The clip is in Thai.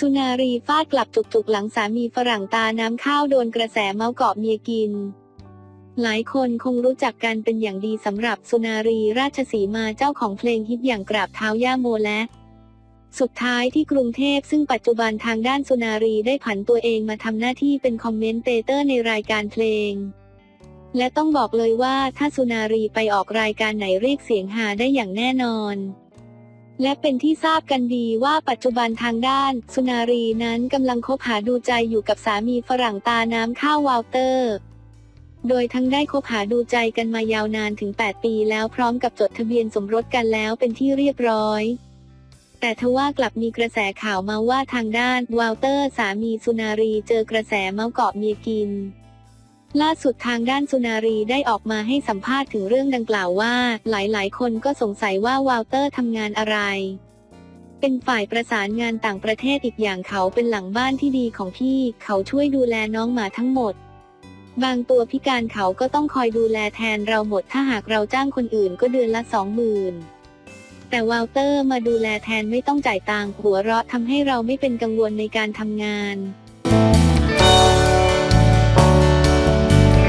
สุนารีฟาดกลับจุกๆหลังสามีฝรั่งตาน้ำข้าวโดนกระแสเมากาะเมียกิน หลายคนคงรู้จักกันเป็นอย่างดีสำหรับสุนารีราชสีมาเจ้าของเพลงฮิตอย่างกราบเท้าย่าโมและสุดท้ายที่กรุงเทพซึ่งปัจจุบันทางด้านสุนารีได้ผันตัวเองมาทำหน้าที่เป็นคอมเมนเตเตอร์ในรายการเพลง และต้องบอกเลยว่าถ้าสุนารีไปออกรายการไหนเรียกเสียงฮาได้อย่างแน่นอน และเป็นที่ทราบกันดีว่าปัจจุบันทางด้าน สุนารีนั้นกำลังคบหาดูใจอยู่กับสามีฝรั่งตาน้ำข้าววาลเตอร์ โดยทั้งได้คบหาดูใจกันมายาวนานถึง 8 ปีแล้วพร้อมกับจดทะเบียนสมรสกันแล้วเป็นที่เรียบร้อยแต่ทว่ากลับมีกระแสข่าวมาว่าทางด้านวาลเตอร์สามีสุนารีเจอกระแสเมาเกาะเมียกิน ล่าสุดทางด้านสุนารีได้ออกมาให้สัมภาษณ์ถึงเรื่องดังกล่าวว่า หลายๆ คนก็สงสัยว่าวาลเตอร์ทำงานอะไร เป็นฝ่ายประสานงานต่างประเทศอีกอย่างเขาเป็นหลังบ้านที่ดีของพี่ เขาช่วยดูแลน้องหมาทั้งหมด บางตัวพิการเขาก็ต้องคอยดูแลแทนเราหมด ถ้าหากเราจ้างคนอื่นก็เดือนละสองหมื่นแต่วาลเตอร์มาดูแลแทนไม่ต้องจ่ายตังค์หัวเราะทำให้เราไม่เป็นกังวลในการทำงาน